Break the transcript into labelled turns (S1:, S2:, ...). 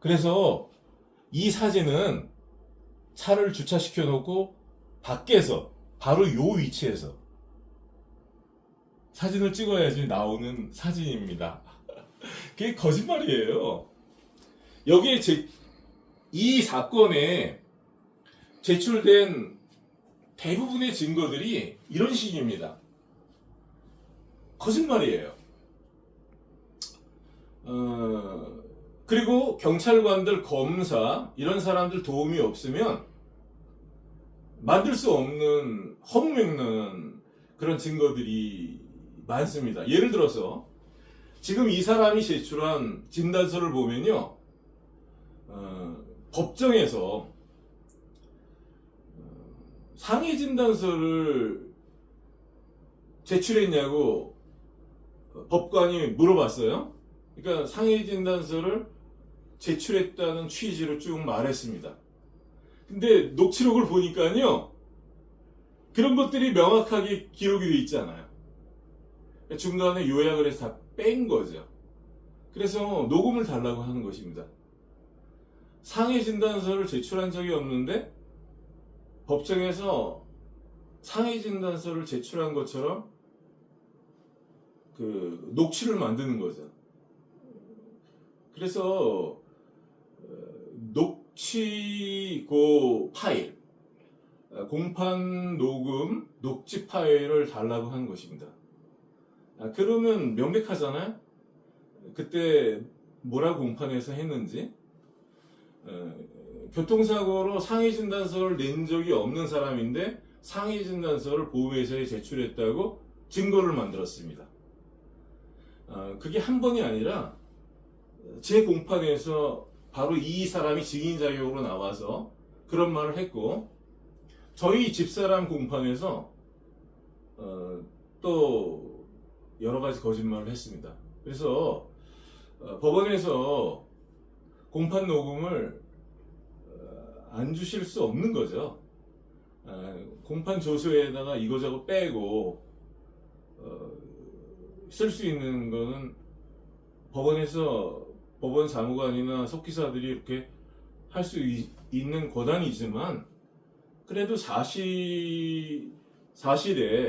S1: 그래서 이 사진은 차를 주차시켜 놓고 밖에서 바로 요 위치에서 사진을 찍어야지 나오는 사진입니다. 그게 거짓말이에요. 여기에 제, 이 사건에 제출된 대부분의 증거들이 이런 식입니다. 거짓말이에요. 어, 그리고 경찰관들, 검사, 이런 사람들 도움이 없으면 만들 수 없는 허무맹랑한 그런 증거들이 많습니다. 예를 들어서 지금 이 사람이 제출한 진단서를 보면요. 어, 법정에서 어, 상해 진단서를 제출했냐고 법관이 물어봤어요. 그러니까 상해 진단서를 제출했다는 취지로 쭉 말했습니다. 근데 녹취록을 보니까요. 그런 것들이 명확하게 기록이 돼 있잖아요. 중간에 요약을 해서 다 뺀 거죠. 그래서 녹음을 달라고 하는 것입니다. 상해 진단서를 제출한 적이 없는데 법정에서 상해 진단서를 제출한 것처럼 그 녹취를 만드는 거죠. 그래서 어, 녹취고 파일, 어, 공판 녹음 녹취 파일을 달라고 하는 것입니다. 아, 그러면 명백하잖아요. 그때 뭐라고 공판에서 했는지 어, 교통사고로 상해 진단서를 낸 적이 없는 사람인데 상해 진단서를 보호회사에 제출했다고 증거를 만들었습니다. 어, 그게 한 번이 아니라 제 공판에서 바로 이 사람이 증인 자격으로 나와서 그런 말을 했고 저희 집사람 공판에서 어, 또 여러 가지 거짓말을 했습니다. 그래서 어, 법원에서 공판 녹음을 어, 안 주실 수 없는 거죠. 어, 공판 조서에다가 이거저거 빼고 쓸수 있는 거는 법원에서 법원 사무관이나 속기사들이 이렇게 할 수 있는 권한이지만 그래도 사실 사실에